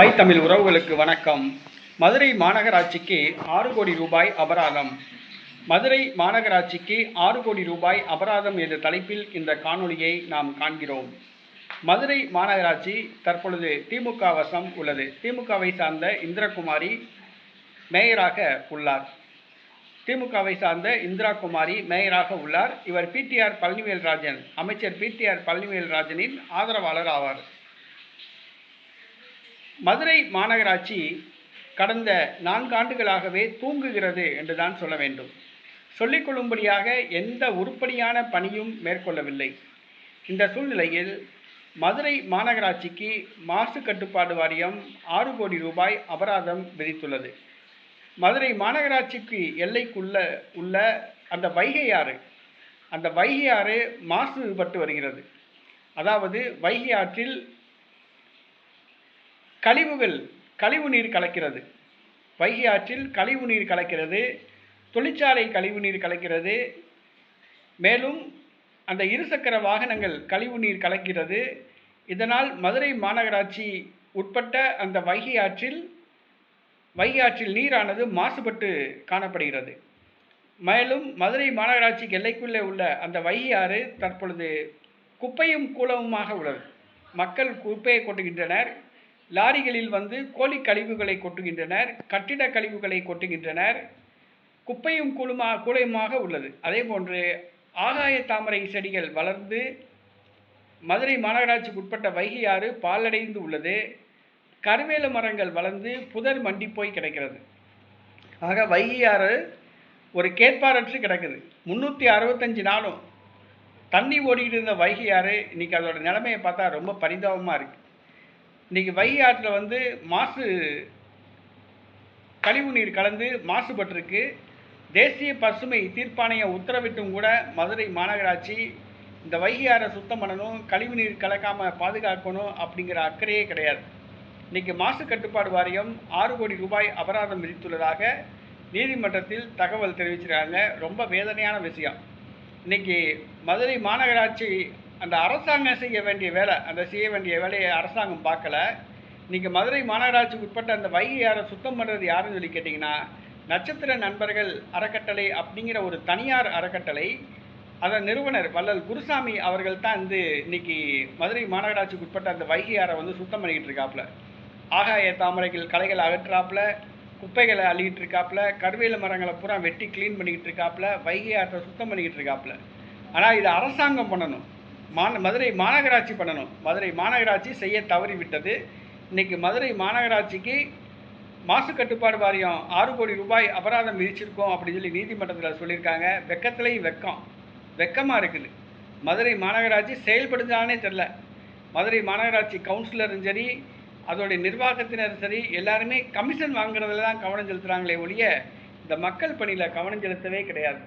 தாய் தமிழ் உறவுகளுக்கு வணக்கம். மதுரை மாநகராட்சிக்கு ஆறு கோடி ரூபாய் அபராதம். மதுரை மாநகராட்சிக்கு ஆறு கோடி ரூபாய் அபராதம் என்ற தலைப்பில் இந்த காணொளியை நாம் காண்கிறோம். மதுரை மாநகராட்சி தற்பொழுது திமுக வசம் உள்ளது. திமுகவை சார்ந்த இந்திரகுமாரி மேயராக உள்ளார். திமுகவை சார்ந்த இந்திரா குமாரி மேயராக உள்ளார். இவர் பிடிஆர் பழனிவேல்ராஜன் அமைச்சர் பிடிஆர் பழனிவேல் ராஜனின் ஆதரவாளர் ஆவார். மதுரை மாநகராட்சி கடந்த நான்காண்டுகளாகவே தூங்குகிறது என்று தான் சொல்ல வேண்டும். சொல்லிக்கொள்ளும்படியாக எந்த உருப்படியான பணியும் மேற்கொள்ளவில்லை. இந்த சூழ்நிலையில் மதுரை மாநகராட்சிக்கு மாசு கட்டுப்பாடு வாரியம் ஆறு கோடி ரூபாய் அபராதம் விதித்துள்ளது. மதுரை மாநகராட்சிக்கு எல்லைக்குள்ள உள்ள அந்த வைகை ஆறு அந்த வைகை ஆறு மாசுபட்டு வருகிறது. அதாவது வைகை ஆற்றில் கழிவுகள் கழிவு நீர் கலக்கிறது. வைகை ஆற்றில் கழிவு நீர் கலக்கிறது தொழிற்சாலை கழிவு நீர் கலக்கிறது. மேலும் அந்த இருசக்கர வாகனங்கள் கழிவு நீர் கலக்கிறது. இதனால் மதுரை மாநகராட்சி உட்பட்ட அந்த வைகை ஆற்றில் வைகை ஆற்றில் நீரானது மாசுபட்டு காணப்படுகிறது. மேலும் மதுரை மாநகராட்சிக்கு எல்லைக்குள்ளே உள்ள அந்த வைகை ஆறு தற்பொழுது குப்பையும் கூலமுமாக உள்ளது. மக்கள் குப்பையை கொட்டுகின்றனர். லாரிகளில் வந்து கோழி கழிவுகளை கொட்டுகின்றனர் கட்டிட கழிவுகளை கொட்டுகின்றனர். குப்பையும் கூலுமா கூலையுமாக உள்ளது. அதே போன்று ஆகாய தாமரை செடிகள் வளர்ந்து மதுரை மாநகராட்சிக்கு உட்பட்ட வைகை ஆறு பாலடைந்து உள்ளது. கருவேல மரங்கள் வளர்ந்து புதர் மண்டி போய் கிடக்கிறது. ஆக வைகை ஆறு ஒரு கேட்பாரற்று கிடக்குது. முந்நூற்றி அறுபத்தஞ்சு நாளும் தண்ணி ஓடிக்கிட்டு இருந்த வைகை ஆறு இன்றைக்கி அதோட நிலைமையை பார்த்தா ரொம்ப பரிதாபமாக இருக்குது இன்றைக்கி வை ஆற்றில் வந்து மாசு கழிவு நீர் கலந்து மாசுபட்டிருக்கு. தேசிய பசுமை தீர்ப்பாணையம் உத்தரவிட்டும் கூட மதுரை மாநகராட்சி இந்த வைகை ஆறை சுத்தம் பண்ணணும் கழிவு நீர் கலக்காமல் பாதுகாக்கணும் அப்படிங்கிற அக்கறையே கிடையாது. இன்றைக்கி மாசு கட்டுப்பாடு வாரியம் ஆறு கோடி ரூபாய் அபராதம் விதித்துள்ளதாக நீதிமன்றத்தில் தகவல் தெரிவிச்சிருக்காங்க. ரொம்ப வேதனையான விஷயம். இன்றைக்கி மதுரை மாநகராட்சி அந்த அரசாங்கம் செய்ய வேண்டிய வேலை அந்த செய்ய வேண்டிய வேலையை அரசாங்கம் பார்க்கல. இன்றைக்கி மதுரை மாநகராட்சிக்கு உட்பட்ட அந்த வைகை ஆறை சுத்தம் பண்ணுறது யாருன்னு சொல்லி கேட்டிங்கன்னா நட்சத்திர நண்பர்கள் அறக்கட்டளை அப்படிங்கிற ஒரு தனியார் அறக்கட்டளை அதன் நிறுவனர் வள்ளல் குருசாமி அவர்கள் தான் வந்து இன்னைக்கு மதுரை மாநகராட்சிக்கு உட்பட்ட அந்த வைகை ஆறை வந்து சுத்தம் பண்ணிக்கிட்டு இருக்காப்புல. ஆகாய தாமரைகள் கலைகள் அகற்றாப்புல குப்பைகளை அள்ளிக்கிட்டு இருக்காப்புல கருவேல மரங்களை பூரா வெட்டி க்ளீன் பண்ணிக்கிட்டு இருக்காப்புல வைகை ஆற்றை சுத்தம் பண்ணிக்கிட்டு இருக்காப்புல. ஆனால் இது அரசாங்கம் பண்ணணும். மான மதுரை மாநகராட்சி பண்ணணும். மதுரை மாநகராட்சி செய்ய தவறி விட்டது இன்றைக்கி மதுரை மாநகராட்சிக்கு மாசு கட்டுப்பாடு வாரியம் ஆறு கோடி ரூபாய் அபராதம் விதிச்சிருக்கோம் அப்படின்னு சொல்லி நீதிமன்றத்தில் சொல்லியிருக்காங்க. வெக்கத்துலேயும் வெக்கம். வெக்கமாக இருக்குது. மதுரை மாநகராட்சி செயல்படுதானே தெரில மதுரை மாநகராட்சி கவுன்சிலரும் சரி அதோடைய நிர்வாகத்தினரும் சரி எல்லாருமே கமிஷன் வாங்குறதுல தான் கவனம் செலுத்துகிறாங்களே ஒழிய இந்த மக்கள் பணியில் கவனம் செலுத்தவே கிடையாது.